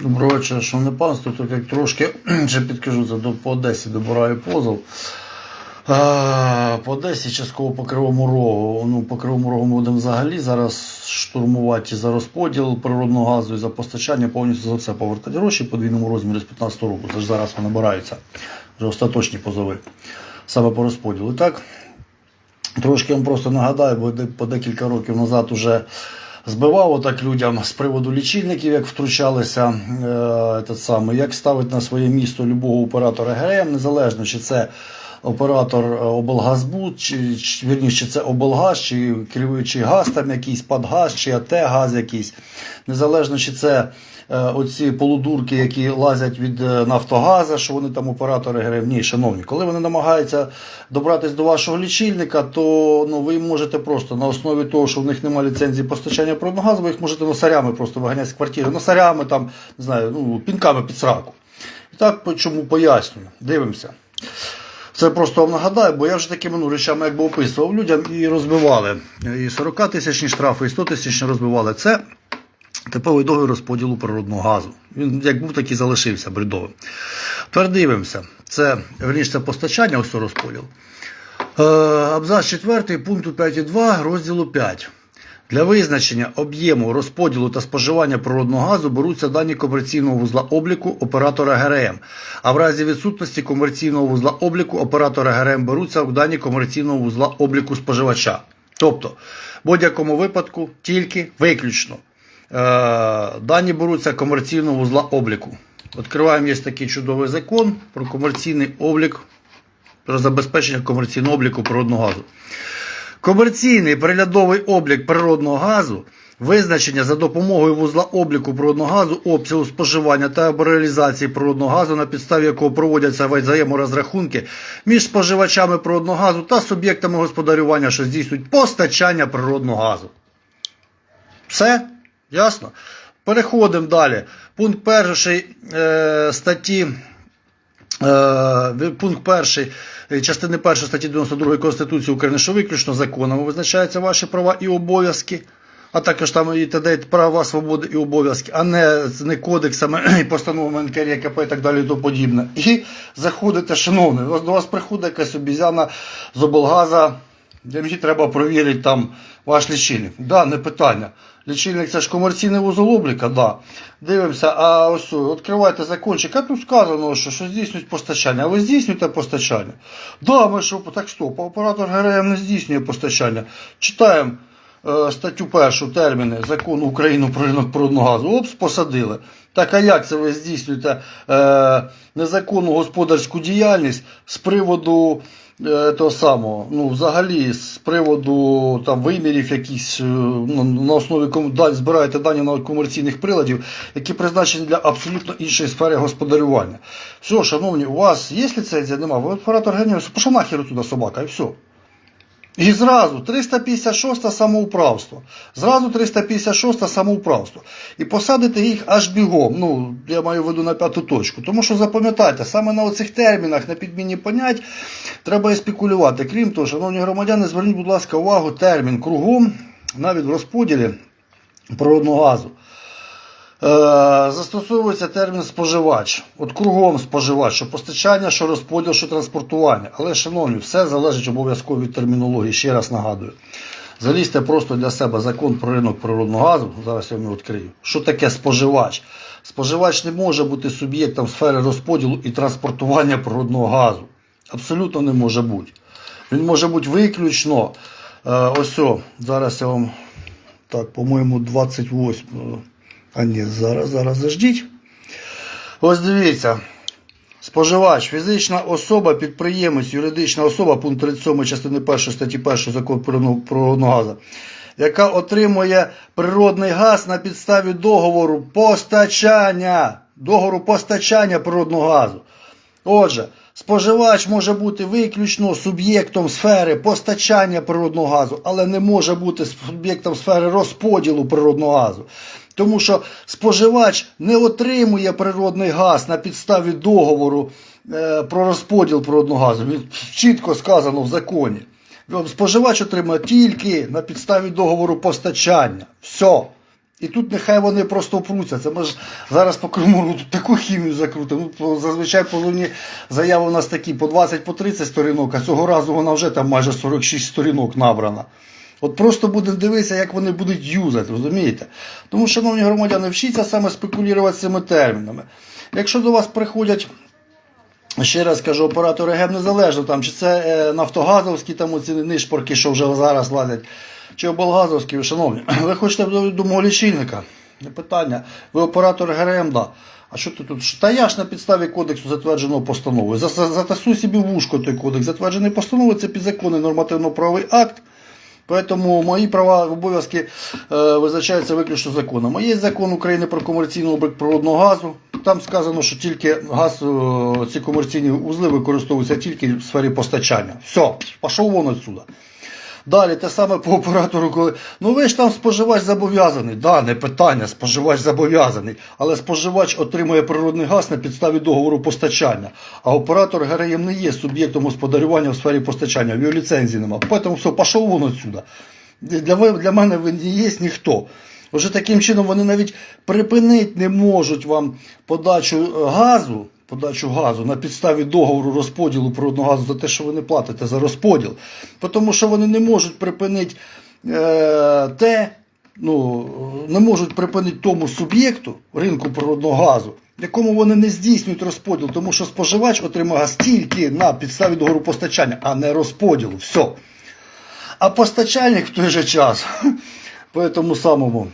Доброго вечора, шановне панство. Тут як трошки ще підкажу по Одесі добираю позов. По Одесі частково по Кривому Рогу. Ну, по Кривому Рогу ми будемо взагалі зараз штурмувати за розподіл природного газу і за постачання, повністю за все повертати гроші по двійному розмірі з 15 року. Це ж зараз вони набираються. Вже остаточні позови. Саме по розподілу. Так, Трошки вам просто нагадаю, бо по декілька років назад уже збивав отак людям з приводу лічильників, як втручалися, е, самий, як ставить на своє місто любого оператора ГРМ, незалежно чи це оператор е, облгазбуд, чи, чи, вірніше, це облгаз, чи керуючий газ там якийсь, падгаз, чи АТ газ якийсь, незалежно чи це е, оці полудурки, які лазять від е, Нафтогаза, що вони там оператори ГРМ. Ні, шановні, коли вони намагаються добратися до вашого лічильника, то ну, ви їм можете просто на основі того, що в них немає ліцензії постачання природного газу, ви їх можете носарями просто виганяти з квартири, носарями, там, не знаю, ну, пінками під сраку. І так чому пояснюю. Дивимося. Це просто вам нагадаю, бо я вже такими ну, речами якби описував людям і розбивали. І 40 тисячні штрафи, і 100 тисячні розбивали. Це типовий договір розподілу природного газу. Він як був, так і залишився бредовим. Тепер дивимося. Це, верніше, це постачання, ось розподіл. Е, абзац 4 пункту 5.2 розділу 5. Для визначення об'єму розподілу та споживання природного газу беруться дані комерційного вузла обліку оператора ГРМ, а в разі відсутності комерційного вузла обліку оператора ГРМ беруться в дані комерційного вузла обліку споживача. Тобто, в будь-якому випадку тільки виключно е, дані беруться комерційного вузла обліку. Відкриваємо є такий чудовий закон про комерційний облік, про забезпечення комерційного обліку природного газу. Комерційний приглядовий облік природного газу, визначення за допомогою вузла обліку природного газу, обсягу споживання та або реалізації природного газу, на підставі якого проводяться взаєморозрахунки між споживачами природного газу та суб'єктами господарювання, що здійснюють постачання природного газу. Все? Ясно? Переходимо далі. Пункт перший е, статті. Е, Пункт перший е, частини першої статті 92 Конституції України, що виключно законами визначаються ваші права і обов'язки, а також там і т.д. права, свободи і обов'язки, а не, не кодексами і постановами НКРЄКП і так далі і тому подібне. І заходите, шановний, до вас- приходить якась обізяна з облгаза, де мені треба перевірити там ваш лічильник. Да, не питання. Лічильник це ж комерційний вузол обліка, да. Дивимося, а ось відкривайте закончик, а тут сказано, що, що здійснюють постачання. А ви здійснюєте постачання? Да, ми що, так стоп, оператор ГРМ не здійснює постачання. Читаємо е, статтю першу, терміни закону України про ринок природного газу. Опс, посадили. Так а як це ви здійснюєте е, незаконну господарську діяльність з приводу того самого, ну, взагалі, з приводу там, вимірів якісь, е, ну, на основі ком- да- збираєте дані на комерційних приладів, які призначені для абсолютно іншої сфери господарювання. Все, шановні, у вас є ліцензія? Нема. Ви оператор генію, пошла нахер туди собака, і все. І зразу 356 самоуправство. Зразу 356 самоуправство. І посадити їх аж бігом. Ну, я маю виду на п'яту точку. Тому що запам'ятайте, саме на оцих термінах, на підміні понять, треба і спекулювати. Крім того, шановні громадяни, зверніть, будь ласка, увагу, термін кругом, навіть в розподілі природного газу. Е, застосовується термін споживач. От кругом споживач, що постачання, що розподіл, що транспортування. Але, шановні, все залежить обов'язково від термінології. Ще раз нагадую. Залізьте просто для себе закон про ринок природного газу. Зараз я вам відкрию. Що таке споживач? Споживач не може бути суб'єктом сфери розподілу і транспортування природного газу. Абсолютно не може бути. Він може бути виключно. Е, ось, зараз я вам так, по-моєму, 28. А ні, зараз, зараз заждіть. Ось дивіться. Споживач, фізична особа, підприємець, юридична особа, пункт 37 частини 1 статті 1 закону про природного газу, яка отримує природний газ на підставі договору постачання. Договору постачання природного газу. Отже, споживач може бути виключно суб'єктом сфери постачання природного газу, але не може бути суб'єктом сфери розподілу природного газу. Тому що споживач не отримує природний газ на підставі договору е, про розподіл природного газу. Чітко сказано в законі. Споживач отримує тільки на підставі договору постачання. Все. І тут нехай вони просто впруться. Це ми ж зараз по Криму таку хімію закрутимо. Ну, зазвичай позовні заяви у нас такі по 20 по 30 сторінок, а цього разу вона вже там майже 46 сторінок набрана. От просто будемо дивитися, як вони будуть юзати, розумієте? Тому, шановні громадяни, вчіться саме спекулювати цими термінами. Якщо до вас приходять Ще раз кажу, оператори ГЕБ незалежно, там, чи це е, нафтогазовські там оці нишпорки, що вже зараз лазять, чи облгазовські, шановні, ви хочете до, мого лічильника? Питання. Ви оператор ГРМ, да. А що ти тут? Та я ж на підставі кодексу затвердженого постановою. За, за, затасуй собі вушко той кодекс. Затверджений постановою це підзаконний нормативно-правовий акт. Поэтому мої права і обов'язки е, визначаються виключно законом. Є закон України про комерційний облік природного газу. Там сказано, що тільки газ, е, ці комерційні узли використовуються тільки в сфері постачання. Все, пішов воно отсюда. Далі те саме по оператору, коли ну ви ж там споживач зобов'язаний. Да, не питання, споживач зобов'язаний. Але споживач отримує природний газ на підставі договору постачання. А оператор ГРМ не є суб'єктом господарювання в сфері постачання, в його ліцензії немає. Тому все, пішов вон отсюда. Для, для мене ви не є ніхто. Вже таким чином вони навіть припинити не можуть вам подачу е, газу, подачу газу на підставі договору розподілу природного газу за те, що ви не платите за розподіл. Тому що вони не можуть припинити е, те, ну, не можуть припинити тому суб'єкту ринку природного газу, якому вони не здійснюють розподіл, тому що споживач отримає газ тільки на підставі договору постачання, а не розподілу. Все. А постачальник в той же час по тому самому.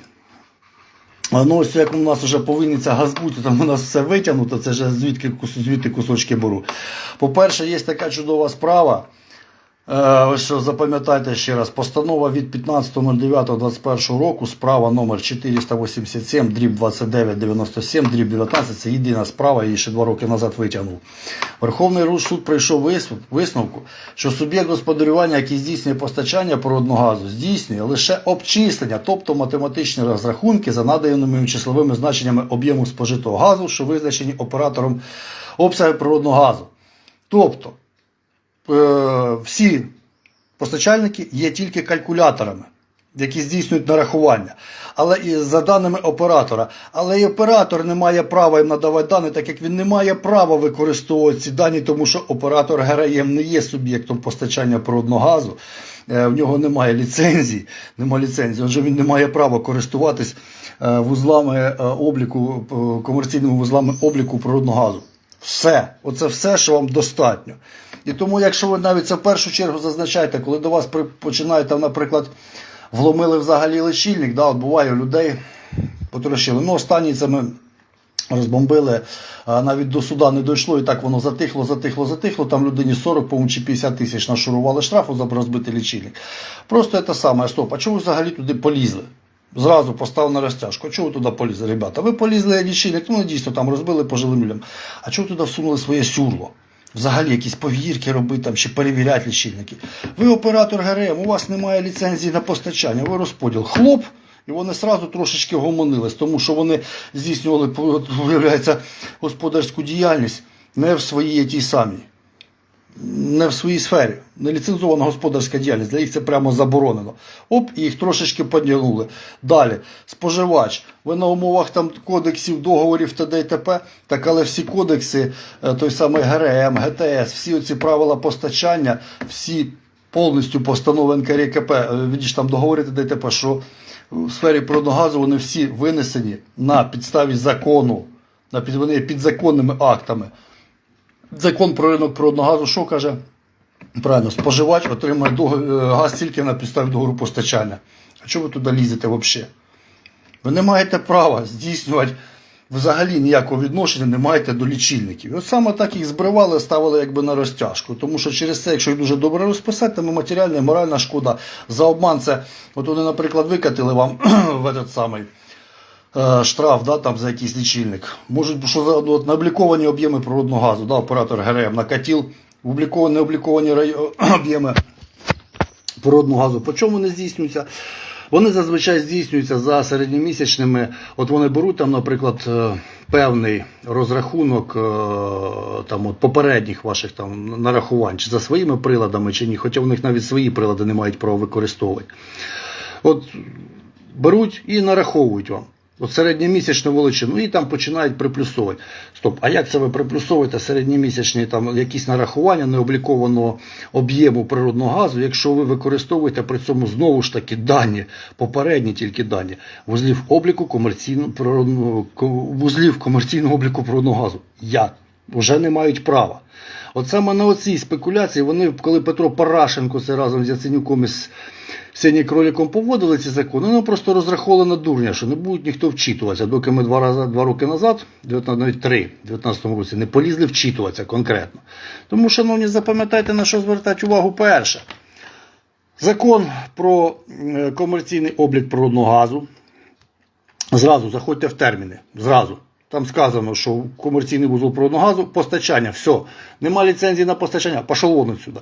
Ну, ось як у нас вже повинніться газ бути, там у нас все витягнуто, це вже звідки звідти кусочки беру. По-перше, є така чудова справа. Е, Ось що запам'ятайте ще раз, постанова від 15.09.21 року, справа номер 487, дріб 2997, дріб 19, це єдина справа, її ще два роки назад витягнув. Верховний суд прийшов висновку, що суб'єкт господарювання, який здійснює постачання природного газу, здійснює лише обчислення, тобто математичні розрахунки за наданими числовими значеннями об'єму спожитого газу, що визначені оператором обсягу природного газу. Тобто, е, всі постачальники є тільки калькуляторами, які здійснюють нарахування. Але і за даними оператора. Але і оператор не має права їм надавати дані, так як він не має права використовувати ці дані, тому що оператор ГРМ не є суб'єктом постачання природного газу. Е, В нього немає ліцензії, немає ліцензії, отже він не має права користуватись е, вузлами е, обліку, е, комерційними вузлами обліку природного газу. Все, оце все, що вам достатньо. І тому, якщо ви навіть це в першу чергу зазначаєте, коли до вас починають там, наприклад, вломили взагалі личильник, да, от буває у людей потрощили. Ну, останній це ми розбомбили, а навіть до суда не дійшло, і так воно затихло, затихло, затихло. Там людині 40, по чи 50 тисяч нашурували штрафу за розбитий лічильник. Просто це саме, стоп, а чого взагалі туди полізли? Зразу постав на розтяжку. А чого ви туди полізли, ребята? Ви полізли лічильник, ну дійсно там розбили пожилим людям. А чого туди всунули своє сюрло? Взагалі якісь повірки робити там, чи перевіряти лічильники. Ви оператор ГРМ, у вас немає ліцензії на постачання, ви розподіл. Хлоп, і вони сразу трошечки гомонились, тому що вони здійснювали, виявляється, господарську діяльність не в своїй тій самій не в своїй сфері. Неліцензована господарська діяльність. Для їх це прямо заборонено. Оп, і їх трошечки підняли. Далі, споживач. Ви на умовах там кодексів, договорів т.д. і т.п. Так, але всі кодекси, е, той самий ГРМ, ГТС, всі оці правила постачання, всі повністю постанови НКРКП, е, відіж там договори т.д. і т.п., що в сфері продогазу вони всі винесені на підставі закону, на під, вони є підзаконними актами. Закон про ринок природного газу що каже? Правильно, споживач отримує е, газ тільки на підставі договору постачання. А чого ви туди лізете взагалі? Ви не маєте права здійснювати взагалі ніякого відношення не маєте до лічильників. І от саме так їх збривали, ставили якби на розтяжку. Тому що через це, якщо їх дуже добре розписати, і матеріальна і моральна шкода за обман це, от вони, наприклад, викатили вам в этот самий штраф да, там, за якийсь лічильник. Можуть, що за ну, от, необліковані об'єми природного газу, да, оператор ГРМ накатів, обліковані, необліковані рай- об'єми природного газу. По чому вони здійснюються? Вони зазвичай здійснюються за середньомісячними. От вони беруть там, наприклад, е, певний розрахунок е, там, от, попередніх ваших там, нарахувань, чи за своїми приладами, чи ні, хоча в них навіть свої прилади не мають права використовувати. От беруть і нараховують вам. От середньомісячну величину, і там починають приплюсовувати. Стоп, а як це ви приплюсовуєте середньомісячні там якісь нарахування необлікованого об'єму природного газу, якщо ви використовуєте при цьому знову ж таки дані, попередні тільки дані, вузлів обліку комерційного природного вузлів комерційного обліку природного газу? Як? Вже не мають права. От саме на оцій спекуляції, вони, коли Петро Парашенко це разом з Яценюком із Синій кроліком поводили ці закони, вони просто розраховували на дурня, що не будуть ніхто вчитуватися, доки ми два, рази, два роки назад, 19, навіть три, в 19 році, не полізли вчитуватися конкретно. Тому, шановні, запам'ятайте, на що звертати увагу перше. Закон про е, комерційний облік природного газу. Зразу заходьте в терміни. Зразу. Там сказано, що комерційний вузол природного газу постачання. Все. Нема ліцензії на постачання. Пошов вон отсюда.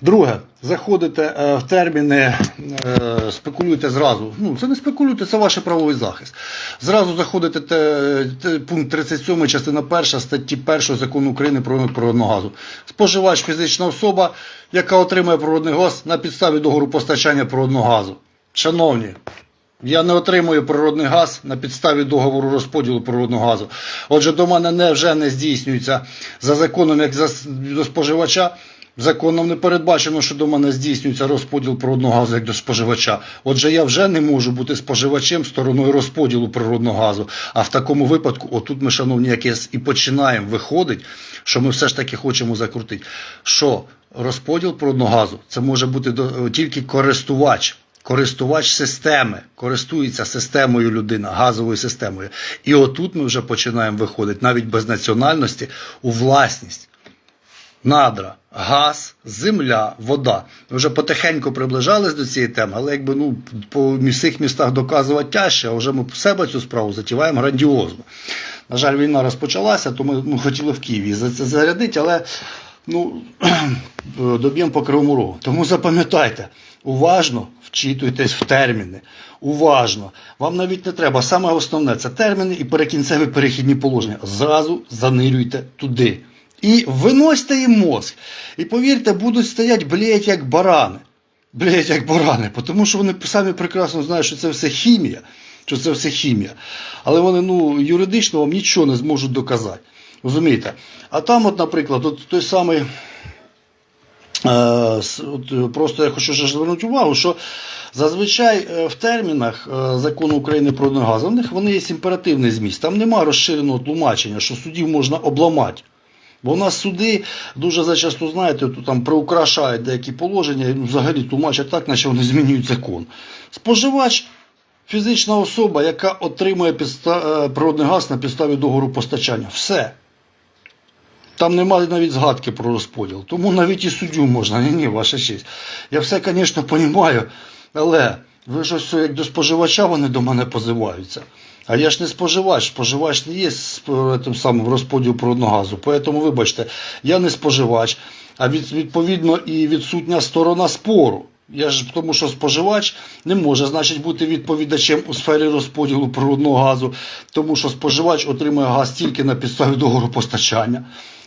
Друге, заходите е, в терміни, е, спекулюєте зразу. Ну, це не спекулюєте, це ваш правовий захист. Зразу заходите те, те, пункт 37 частина 1 статті 1 закону України про ринок природного газу. Споживач фізична особа, яка отримує природний газ на підставі договору постачання природного газу. Шановні, я не отримую природний газ на підставі договору розподілу природного газу. Отже, до мене не, вже не здійснюється за законом, як за, до споживача. Законом не передбачено, що до мене здійснюється розподіл природного газу як до споживача. Отже, я вже не можу бути споживачем стороною розподілу природного газу. А в такому випадку, отут ми, шановні, якраз і починаємо виходить, що ми все ж таки хочемо закрутити. Що розподіл природного газу це може бути тільки користувач. Користувач системи, користується системою людина, газовою системою. І отут ми вже починаємо виходити навіть без національності у власність. Надра, газ, земля, вода. Ми вже потихеньку приближались до цієї теми, але якби ну по всіх містах доказувати тяжче, а вже ми в себе цю справу затіваємо грандіозно. На жаль, війна розпочалася, то ми ну, хотіли в Києві зарядити, але ну, доб'ємо по кривому рогу. Тому запам'ятайте, уважно вчитуйтесь в терміни. Уважно. Вам навіть не треба. Саме основне це терміни і перекінцеві перехідні положення. Зразу занирюйте туди. І виносьте їм мозк. І повірте, будуть стоять, блять, як барани. Блять, як барани. Тому що вони самі прекрасно знають, що це все хімія. Що це все хімія. Але вони ну, юридично вам нічого не зможуть доказати. Розумієте? А там, от, наприклад, от той самий. Е, е, Просто я хочу ще звернути увагу, що зазвичай е, в термінах закону України про газ, в них вони є імперативний зміст. Там нема розширеного тлумачення, що судів можна обламати. Бо у нас суди дуже зачасто, знаєте, тут там приукрашають деякі положення і взагалі тлумачать так, наче вони змінюють закон. Споживач фізична особа, яка отримує підста... природний газ на підставі договору постачання. Все. Там немає навіть згадки про розподіл. Тому навіть і суддю можна. Ні, ні, ваша честь. Я все, звісно, розумію, але ви ж ось як до споживача вони до мене позиваються. А я ж не споживач, споживач не є тим самим розподіл природного газу. Тому, вибачте, я не споживач, а від, відповідно і відсутня сторона спору. Я ж тому, що споживач не може, значить, бути відповідачем у сфері розподілу природного газу, тому що споживач отримує газ тільки на підставі договору постачання.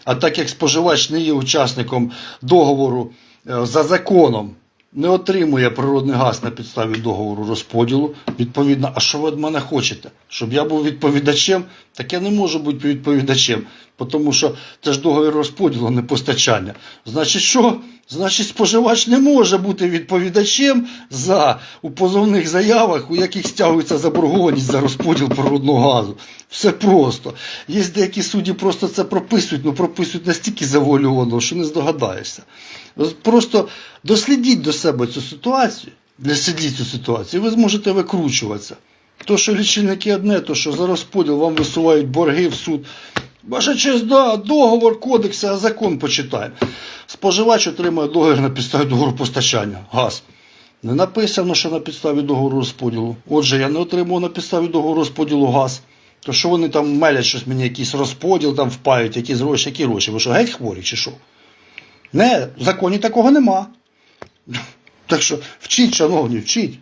А так як споживач не є учасником договору е, за законом, не отримує природний газ на підставі договору розподілу, відповідно, а що ви від мене хочете? Щоб я був відповідачем, так я не можу бути відповідачем, тому що це ж договір розподілу, не постачання. Значить, що? Значить, споживач не може бути відповідачем за у позовних заявах, у яких стягується заборгованість за розподіл природного газу. Все просто. Є деякі судді просто це прописують, ну прописують настільки завуальовано, що не здогадаєшся. Просто дослідіть до себе цю ситуацію, дослідіть цю ситуацію, і ви зможете викручуватися. То, що лічильники одне, то що за розподіл вам висувають борги в суд. Ваша честь, договор, кодекс, а закон почитаємо. Споживач отримує договір на підставі договору постачання. Газ. Не написано, що на підставі договору розподілу. Отже, я не отримував на підставі договору розподілу газ. То що вони там мелять щось мені, якийсь розподіл там впають, якісь гроші, які гроші. Ви що, геть хворі чи що? Не, в законі такого нема. Так що вчіть, шановні, вчіть.